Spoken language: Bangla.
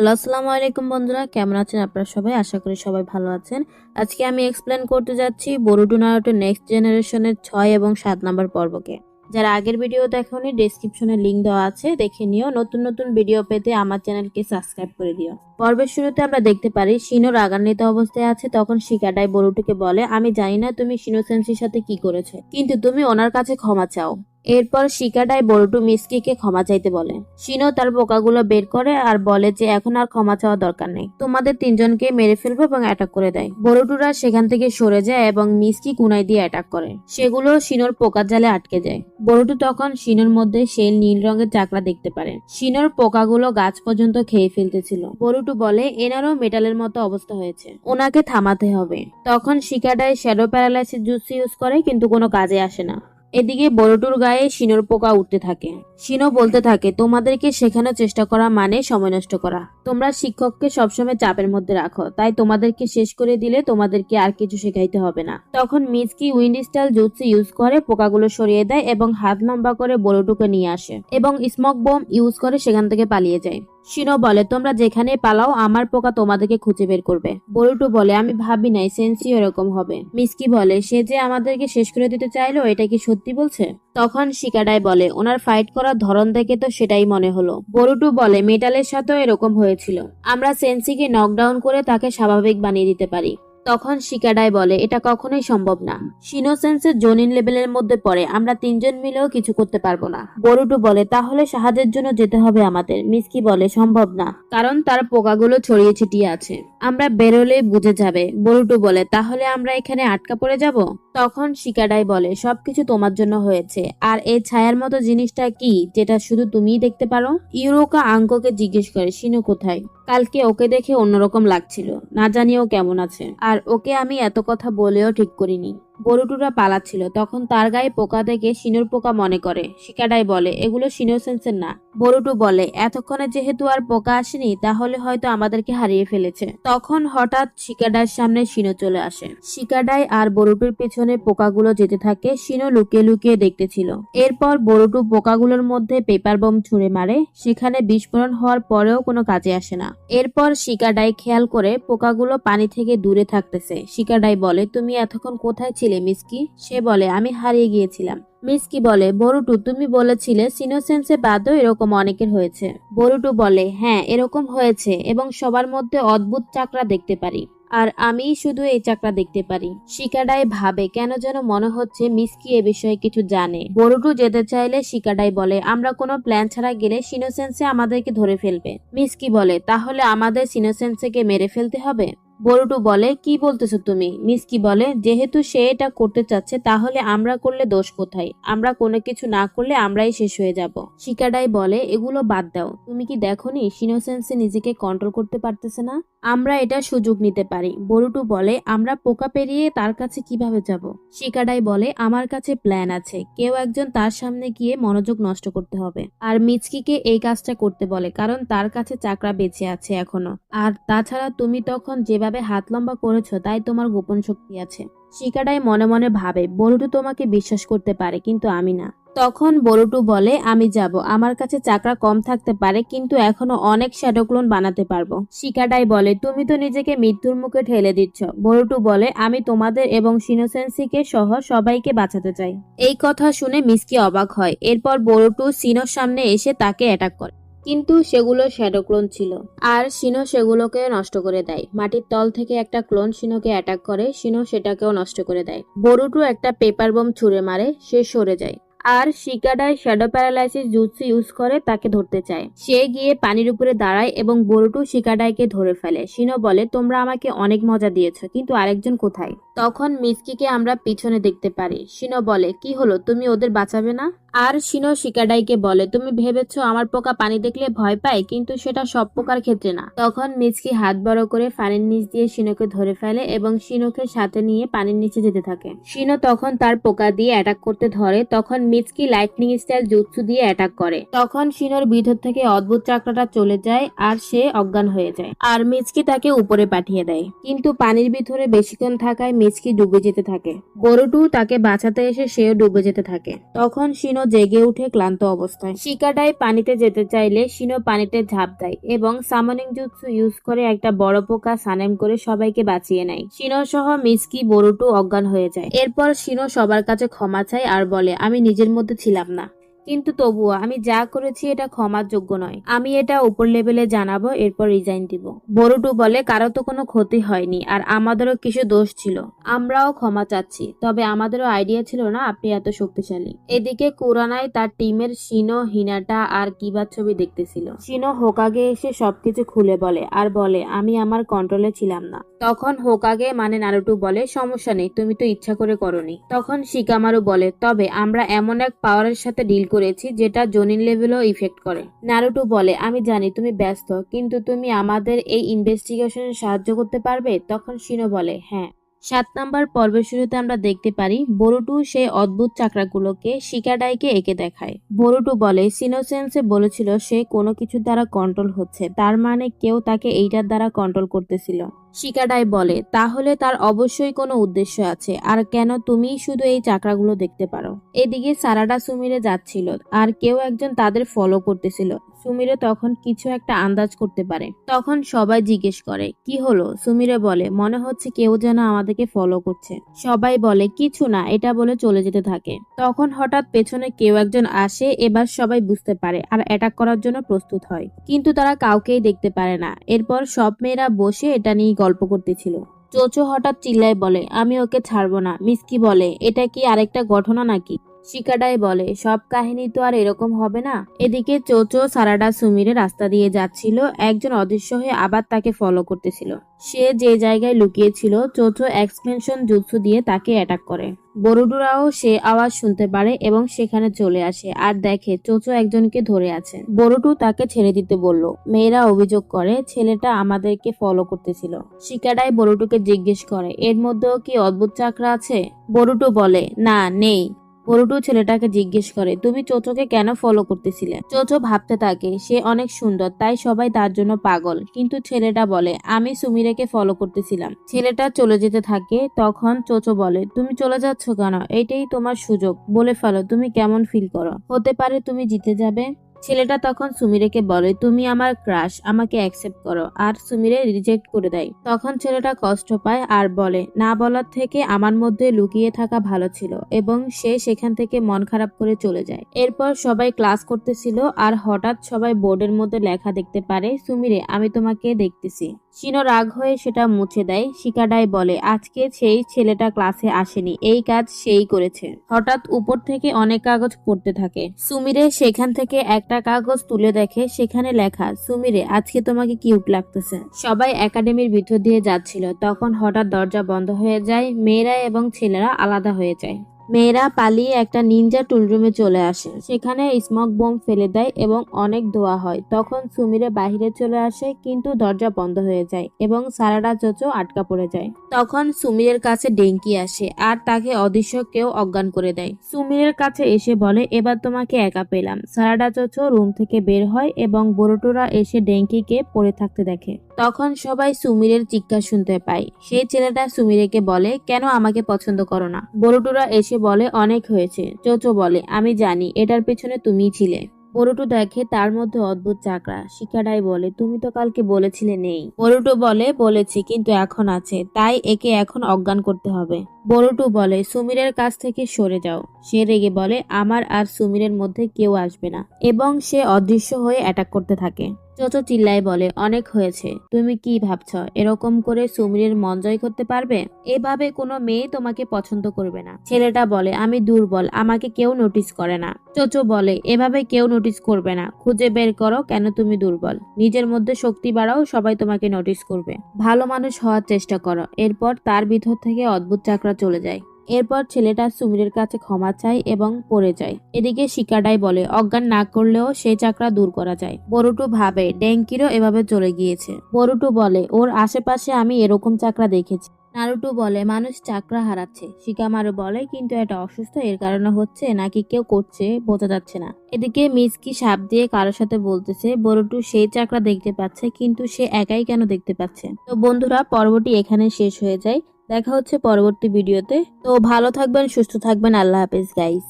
হ্যালো, আসসালামু আলাইকুম বন্ধুরা, কেমন আছেন আপনারা সবাই? আশা করি সবাই ভালো আছেন। আজকে আমি এক্সপ্লেন করতে যাচ্ছি বরুডু নারুটো নেক্সট জেনারেশনের ছয় এবং সাত নম্বর পর্বকে। যারা আগের ভিডিও দেখোনি ডেসক্রিপশনে লিঙ্ক দেওয়া আছে, দেখে নিও। নতুন নতুন ভিডিও পেতে আমার চ্যানেলকে সাবস্ক্রাইব করে দিও। পর্বের শুরুতে আমরা দেখতে পারি, শিনো রাগান্বিত অবস্থায় আছে, তখন শিকাডাই বরুটুকে বলে, আমি জানি না তুমি শিনো সেন্সির সাথে কি করেছ, কিন্তু তুমি ওনার কাছে ক্ষমা চাও। এরপর শিকাডাই বরুটু মিসকিকে ক্ষমা চাইতে বলে। শিনো তার বোকাগুলো বের করে আর বলে যে এখন আর ক্ষমা চাওয়া দরকার নেই। তোমাদের তিনজনকে মেরে ফেলব এবং অ্যাটাক করে দেয়। বরুটুরা সেখান থেকে সরে যায় এবং মিসকি কুনাই দিয়ে অ্যাটাক করে। সেগুলো শিনোর পোকার জালে আটকে যায়। বরুটু তখন শিনোর মধ্যে সেই নীল রঙের চাকরা দেখতে পারে। শিনোর পোকাগুলো গাছ পর্যন্ত খেয়ে ফেলতেছিল। বরুটু বলে, এনারও মেটালের মতো অবস্থা হয়েছে। ওনাকে থামাতে হবে। তখন Shikadai shadow paralysis juice use করে, কিন্তু কোনো কাজে আসে না। এদিকে বড়টুর গায়ে শিনোর পোকা উঠতে থাকে। শিনো বলতে থাকে, তোমাদেরকে শেখানোর চেষ্টা করা মানে সময় নষ্ট করা। তোমরা শিক্ষককে সবসময় চাপের মধ্যে রাখো, তাই তোমাদেরকে শেষ করে দিলে তোমাদেরকে আর কিছু শেখাইতে হবে না। তখন Mizuki wind style jutsu use করে পোকাগুলো সরিয়ে দেয় এবং হাত লম্বা করে বড়টুকে নিয়ে আসে এবং স্মোক বোম ইউজ করে সেখান থেকে পালিয়ে যায়। শিনো বলে, তোমরা যেখানে পালাও, আমার পোকা তোমাদেরকে খুঁজে বের করবে। বরুটু বলে, আমি ভাবি নাই সেন্সি এরকম হবে। মিসকি বলে, সে যে আমাদেরকে শেষ করে দিতে চাইলো, এটা কি সত্যি বলছে? তখন শিকাডাই বলে, ওনার ফাইট করার ধরন দেখে তো সেটাই মনে হলো। বরুটু বলে, মেটালের সাথেও এরকম হয়েছিল। আমরা সেন্সিকে নকডাউন করে তাকে স্বাভাবিক বানিয়ে দিতে পারি। তখন শিকাডাই বলে, এটা কখনোই সম্ভব না। সিনোসেন্সের জোনিন লেভেলের মধ্যে পড়ে, আমরা তিনজন মিলেও কিছু করতে পারব না। বরুটু বলে, তাহলে সাহায্যের জন্য যেতে হবে আমাদের। মিসকি বলে, সম্ভব না। কারণ তার পোকাগুলো ছড়িয়ে ছিটিয়ে আছে। আমরা বেরোলে বুঝে যাবে। বরুটু বলে, তাহলে আমরা এখানে আটকা পড়ে যাব? তখন শিকাডাই বলে, সবকিছু তোমার জন্য হয়েছে। আর এই ছায়ার মতো জিনিসটা কি, যেটা শুধু তুমিই দেখতে পারো? ইউরোকা আঙ্ককে জিজ্ঞেস করে, সিনো কোথায়? কালকে ওকে দেখে অন্যরকম লাগছিল। না জানিও কেমন আছে। আর ওকে আমি এত কথা বলেও ঠিক করিনি। বরুটুরা পালাচ্ছিল। তখন তার গায়ে পোকা দেখে সিনুর পোকা মনে করে। শিকাডাই বলে, এগুলো সিনোসেন্সের না। বরুটু বলে, এতক্ষণে যেহেতু আর পোকা আসেনি, তাহলে হয়তো আমাদেরকে হারিয়ে ফেলেছে। তখন হঠাৎ শিকাডাইয়ের সামনে শিনো চলে আসে। শিকাডাই আর বরুটুর পেছনে পোকাগুলো যেতে থাকে, শিনো লুকিয়ে লুকিয়ে দেখতেছিল। এরপর বরুটু পোকাগুলোর মধ্যে পেপার বোম ছুঁড়ে মারে, সেখানে বিস্ফোরণ হওয়ার পরেও কোনো কাজে আসে না। এরপর শিকাডাই খেয়াল করে পোকাগুলো পানি থেকে দূরে থাকতেছে। শিকাডাই বলে, তুমি এতক্ষণ কোথায় ছিলে? মিসকি? সে বলে, আমি হারিয়ে গিয়েছিলাম। মিসকি বলে বরুটু তুমি বলেছিলে সিনোসেন্সে বাদও এরকম অনেকের হয়েছে। বরুটু বলে হ্যাঁ এরকম হয়েছে এবং সবার মধ্যে অদ্ভুত চাকরা দেখতে পারি। আর আমি শুধু এই চাকরা দেখতে পারি। শিকাডাই ভাবে কেন যেন মনে হচ্ছে মিসকি এ বিষয়ে কিছু জানে। বরুটু যেতে চাইলে শিকাডাই বলে, আমরা কোনো প্ল্যান ছাড়া গেলে সিনোসেন্সে আমাদেরকে ধরে ফেলবে। মিসকি বলে, তাহলে আমাদের সিনোসেন্সেকে মেরে ফেলতে হবে? বরুটু বলে, কি বলতেছো তুমি? মিসকি বলে? যেহেতু সে এটা করতে চাচ্ছে, তাহলে আমরা করলে দোষ কোথায়? আমরা কোনো কিছু না করলে আমরাই শেষ হয়ে যাব। শিকাডাই বলে, এগুলো বাদ দাও। তুমি কি দেখোনি? সিনোসেন্সে নিজেকে কন্ট্রোল করতে পারতেছে না? আমরা এটা সুযোগ নিতে পারি। বরুটু বলে, আমরা পোকা পেরিয়ে তার কাছে কীভাবে যাব? শিকাডাই বলে, আমার কাছে প্ল্যান আছে। কেউ একজন তার সামনে গিয়ে মনোযোগ নষ্ট করতে হবে। আর মিচকিকে এই কাজটা করতে বলে, কারণ তার কাছে চাকরা বেঁচে আছে এখনও। আর তাছাড়া তুমি তখন যেভাবে হাত লম্বা করেছ, তাই তোমার গোপন শক্তি আছে। শিকাডাই মনে মনে ভাবে বরুটু তোমাকে বিশ্বাস করতে পারে, কিন্তু আমি না। তখন বরুটু বলে, আমি যাব, আমার কাছে চাকরা কম থাকতে পারে, কিন্তু এখনও অনেক শ্যাডো ক্লোন বানাতে পারব। শিকাডাই বলে, তুমি তো নিজেকে মৃত্যুর মুখে ঠেলে দিচ্ছ। বরুটু বলে, আমি তোমাদের এবং সিনোসেন্সিকে সহ সবাইকে বাঁচাতে চাই। এই কথা শুনে মিসকি অবাক হয়। এরপর বরুটু সিনোর সামনে এসে তাকে অ্যাটাক করে। কিন্তু সেগুলো শ্যাডো ক্লোন ছিল। আর সিনো সেগুলোকে নষ্ট করে দেয়। মাটির তল থেকে একটা ক্লোন সিনোকে অ্যাটাক করে সিনো সেটাকেও নষ্ট করে দেয়। বরুটু একটা পেপার বোম ছুঁড়ে মারে, সে সরে যায়। আর Shikadai shadow paralysis jutsu use করে, তাকে ধরতে চায়। সে গিয়ে পানির উপরে দাঁড়ায় এবং বরুটু শিকাডাইকে ধরে ফেলে। শিনো বলে, তোমরা আমাকে অনেক মজা দিয়েছ, কিন্তু আরেকজন কোথায়? তখন মিসকিকে আমরা পিছনে দেখতে পারি। শিনো বলে, কি হলো? তুমি ওদের বাঁচাবে না? আর শিনো শিকাডাইকে বলে, তুমি ভেবেছো আমার পোকা পানি দেখলে ভয় পায়, কিন্তু সেটা সব পোকার ক্ষেত্রে না। তখন মিচকি হাত বড় করে পানির নিচ দিয়ে শিনোকে ধরে ফেলে এবং শিনোকে সাথে নিয়ে পানির নিচে যেতে থাকে। শিনো তখন তার পোকা দিয়ে অ্যাটাক করতে ধরে, তখন মিচকি লাইটনিং স্টাইল জুৎসু দিয়ে অ্যাটাক করে। তখন শিনোর ভিতর থেকে অদ্ভুত চাকরাটা চলে যায় আর সে অজ্ঞান হয়ে যায়। আর মিচকি তাকে উপরে পাঠিয়ে দেয়। কিন্তু পানির ভিতরে বেশিক্ষণ থাকায় মিচকি ডুবে যেতে থাকে। বড়টু তাকে বাঁচাতে এসে সেও ডুবে যেতে থাকে। তখন শিনো শিনো জেগে উঠে ক্লান্ত অবস্থায়। শিকাডাই পানিতে যেতে চাইলে শিনো পানিতে ঝাঁপ দেয় এবং সামনিং জুৎসু ইউজ করে একটা বড় পোকা সানেম করে সবাইকে বাঁচিয়ে নেয়। শিনো সহ মিসকি, বরুটু অজ্ঞান হয়ে যায়। এরপর শিনো সবার কাছে ক্ষমা চায় আর বলে, আমি নিজের মধ্যে ছিলাম না। কিন্তু তবুও আমি যা করেছি এটা ক্ষমার যোগ্য নয়। আমি এটা উপর লেভেলে জানাব, এরপর রিজাইন দিব। বরুটু বলে, কারও তো কোনো ক্ষতি হয়নি, আর আমাদেরও কিছু দোষ ছিল। আমরাও ক্ষমা চাচ্ছি, তবে আমাদেরও আইডিয়া ছিল না আপনি এত শক্তিশালী। এদিকে কুরানায় তার টিমের শিনো, হিনাটা আর কিবার ছবি দেখতেছিল। শিনো হোকাগে এসে সবকিছু খুলে বলে, আর বলে, আমি আমার কন্ট্রোলে ছিলাম না। তখন হোকাগে মানে নারুটু বলে, সমস্যা নেই, তুমি তো ইচ্ছা করে করনি। তখন শিকামারু বলে, তবে আমরা এমন এক পাওয়ারের সাথে ডিল করেছি যেটা জনিন লেভেলও ইফেক্ট করে। নারুটু বলে, আমি জানি তুমি ব্যস্ত, কিন্তু তুমি আমাদের এই ইনভেস্টিগেশনে সাহায্য করতে পারবে? তখন শিনো বলে হ্যাঁ। সাত নাম্বার পর্বের শুরুতে আমরা দেখতে পারি, বরুটু সেই অদ্ভুত চাকরাগুলোকে শিকাডাইকে এঁকে দেখায়। বরুটু বলে সিনোসেন্সে বলেছিল সে কোনো কিছু দ্বারা কন্ট্রোল হচ্ছে, তার মানে কেউ তাকে এইটার দ্বারা কন্ট্রোল করতেছিল। শিকাডাই বলে, তাহলে তার অবশ্যই কোনো উদ্দেশ্য আছে, আর কেন তুমি শুধু এই চাকরাগুলো দেখতে পারো? এদিকে সারাডা সুমিরে যাচ্ছিল, আর কেউ একজন তাদের ফলো করতেছিল। সুমিরে তখন কিছু একটা আন্দাজ করতে পারে। তখন সবাই জিজ্ঞেস করে, কি হলো? সুমিরে বলে, মনে হচ্ছে কেউ যেন আমাদেরকে ফলো করছে। সবাই বলে, কিছু না, এটা বলে চলে যেতে থাকে। তখন হঠাৎ পেছনে কেউ একজন আসে, এবার সবাই বুঝতে পারে, আর অ্যাটাক করার জন্য প্রস্তুত হয়। কিন্তু তারা কাউকেই দেখতে পারে না। এরপর সব মেয়েরা বসে এটা নিয়ে গল্প করতেছিল। চোচো হঠাৎ চিল্লায় বলে, আমি ওকে ছাড়বো না। মিসকি বলে, এটা কি আরেকটা ঘটনা নাকি? শিকাডাই বলে, সব কাহিনী তো আর এরকম হবে না। এদিকে চোচো, সারাডা, সুমিরে রাস্তা দিয়ে যাচ্ছিল। একজন অদৃশ্য হয়ে আবার তাকে ফলো করতেছিল। সে যে জায়গায় লুকিয়েছিল, চোচো এক্সপেনশন যুদ্ধ দিয়ে তাকে অ্যাটাক করে। বরুডুরাও সে আওয়াজ শুনতে পারে এবং সেখানে চলে আসে আর দেখে চোচো একজনকে ধরে আছে। বরুটু তাকে ছেড়ে দিতে বলল, মেয়েরা অভিযোগ করে ছেলেটা আমাদেরকে ফলো করতেছিল। শিকাডাই বরুটুকে জিজ্ঞেস করে, এর মধ্যেও কি অদ্ভুত চাকরা আছে? বরুটু বলে, না, নেই। বরুটু ছেলেটাকে জিজ্ঞেস করে, তুমি চোচোকে কেন ফলো করতেছিলে? চোচো ভাবতে থাকে, সে অনেক সুন্দর, তাই সবাই তার জন্য পাগল। কিন্তু ছেলেটা বলে, আমি সুমিরেকে ফলো করতেছিলাম। ছেলেটা চলে যেতে থাকে, তখন চোচো বলে, তুমি চলে যাচ্ছ কেন? এটাই তোমার সুযোগ। বলে ফেলো, তুমি কেমন ফিল করো? হতে পারে তুমি জিতে যাবে। ছেলেটা তখন সুমিরেকে বলে, তুমি আমার ক্রাশ, আমাকে অ্যাকসেপ্ট করো। আর সুমিরে রিজেক্ট করে দেয়। তখন ছেলেটা কষ্ট পায় আর বলে, না বলার থেকে আমার মধ্যে লুকিয়ে থাকা ভালো ছিল এবং সে সেখান থেকে মন খারাপ করে চলে যায়। এরপর সবাই ক্লাস করতেছিল আর হঠাৎ সবাই বোর্ডের মধ্যে লেখা দেখতে পারে, সুমিরে, আমি তোমাকে দেখতেছি। শিনো রাগ হয়ে সেটা মুছে দেয়। শিকাডাই বলে, আজকে সেই ছেলেটা ক্লাসে আসেনি, এই কাজ সেই করেছে। হঠাৎ উপর থেকে অনেক কাগজ পড়তে থাকে। সুমিরে সেখান থেকে একটা কাগজ তুলে দেখে সেখানে লেখা, সুমিরে, আজকে তোমাকে কিউট লাগতেছে। সবাই একাডেমির ভিতর দিয়ে যাচ্ছিল। তখন হঠাৎ দরজা বন্ধ হয়ে যায়, মেয়েরা এবং ছেলেরা আলাদা হয়ে যায়। মেয়েরা পালিয়ে একটা নিনজা টুলরুমে চলে আসে। সেখানে স্মক বোম ফেলে দেয় এবং অনেক ধোয়া হয়। তখন সুমিরে বাহিরে চলে আসে, কিন্তু দরজা বন্ধ হয়ে যায় এবং সারাডা চোচো আটকা পড়ে যায়। তখন সুমিরের কাছে ডেঙ্কি আসে আর তাকে অদৃশ্য কেউ অজ্ঞান করে দেয়। সুমিরের কাছে এসে বলে, এবার তোমাকে একা পেলাম। সারাডা চোচো রুম থেকে বের হয় এবং বড়টুরা এসে ডেঙ্কিকে পড়ে থাকতে দেখে। তখন সবাই সুমিরের চিৎকার শুনতে পায়। সেই ছেলেটা সুমিরেকে বলে, কেন আমাকে পছন্দ করো না? বড়টুরা এসে বলে, অনেক হয়েছে। চোচো বলে, আমি জানি, এটার পেছনে তুমি ছিলে। বরুটু দেখে, তার মধ্যে অদ্ভুত চাকরা। শিকাডাই বলে, তুমি তো কালকে বলেছিলে নেই। বরুটু বলে, বলেছি, কিন্তু এখন আছে, তাই একে এখন অজ্ঞান করতে হবে। বরুটু বলে, সুমিরের কাছ থেকে সরে যাও। সে রেগে বলে, আমার আর সুমিরের মধ্যে কেউ আসবে না। এবং সে অদৃশ্য হয়ে অ্যাটাক করতে থাকে। চোচো চিল্লাই বলে, অনেক হয়েছে। তুমি কি ভাবছ? এরকম করে সুমিরের মন জয় করতে পারবে? এভাবে কোনো মেয়ে তোমাকে পছন্দ করবে না। ছেলেটা বলে, আমি দুর্বল, আমাকে কেউ নোটিস করে না। চোচো বলে, এভাবে কেউ নোটিস করবে না। খুঁজে বের করো কেন তুমি দুর্বল। নিজের মধ্যে শক্তি বাড়াও, সবাই তোমাকে নোটিস করবে। ভালো মানুষ হওয়ার চেষ্টা করো। এরপর তার ভিতর থেকে অদ্ভুত চাকরা চলে যায়। এরপর ছেলেটা সুমিরের কাছে ক্ষমা চায় এবং পড়ে যায়। এদিকে শিকাডাই বলে, অজ্ঞান না করলেও সেই চাকরা দূর করা যায়। বরুটু ভাবে, ডেঙ্কিরও এভাবে চলে গিয়েছে। বরুটু বলে, ওর আশেপাশে আমি এরকম চাকরা দেখেছি। নারুটু বলে, মানুষ চাকরা হারাচ্ছে। শিকামারু বলে, কিন্তু এটা অসুস্থ, এর কারণে হচ্ছে নাকি কেউ করছে, বোঝা যাচ্ছে না। এদিকে মিসকি সাপ দিয়ে কারোর সাথে বলতেছে বরুটু সেই চাকরা দেখতে পাচ্ছে, কিন্তু সে একাই কেন দেখতে পাচ্ছে? তো বন্ধুরা, পর্বটি এখানে শেষ হয়ে যায়। দেখা হচ্ছে পরবর্তী ভিডিওতে। তো ভালো থাকবেন সুস্থ থাকবেন। আল্লাহ হাফেজ গাইস